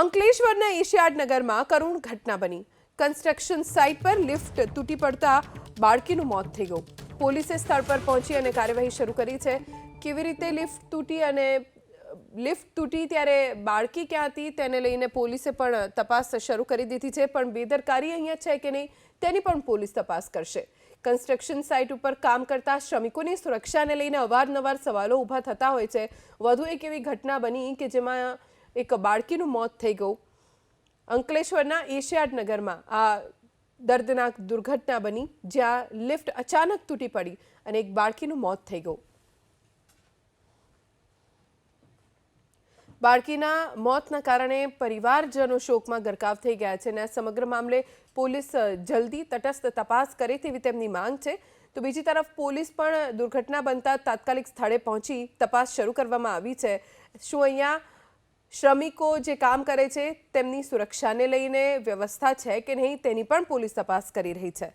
અંકલેશ્વરના એશિયાડ નગરમાં કરુણ ઘટના બની. કન્સ્ટ્રક્શન સાઇટ પર લિફ્ટ તૂટી પડતા બાળકીનું મોત થઈ ગયું. પોલીસે સ્થળ પર પહોંચી અને કાર્યવાહી શરૂ કરી છે. કેવી રીતે લિફ્ટ તૂટી અને, લિફ્ટ તૂટી ત્યારે બાળકી ક્યાં હતી તેને લઈને પોલીસે પણ તપાસ શરૂ કરી દીધી છે. પણ બેદરકારી અહીંયા છે કે નહીં તેની પણ પોલીસ તપાસ કરશે. કન્સ્ટ્રક્શન સાઇટ ઉપર કામ કરતા શ્રમિકોની સુરક્ષાને લઈને અવારનવાર સવાલો ઊભા થતા હોય છે. વધુ એક એવી ઘટના બની કે જેમાં એક બાળકીનું મોત થઈ ગયું. અંકલેશ્વરના એશિયાડ નગરમાં આ દર્દનાક દુર્ઘટના બની, જ્યાં લિફ્ટ અચાનક તૂટી પડી અને એક બાળકીનું મોત થઈ ગયું. બાળકીના મોતના કારણે પરિવારજનો શોકમાં ગરકાવ થઈ ગયા છે અને આ સમગ્ર મામલે પોલીસ જલ્દી તટસ્થ તપાસ કરે તેવી તેમની માંગ છે. તો બીજી તરફ પોલીસ પણ દુર્ઘટના બનતા તાત્કાલિક સ્થળે પહોંચી તપાસ શરૂ કરવામાં આવી છે. શું અહીંયા શ્રમિકો જે કામ કરે છે, તેમની સુરક્ષાને લઈને વ્યવસ્થા છે કે નહીં તેની પણ પોલીસ તપાસ કરી રહી છે.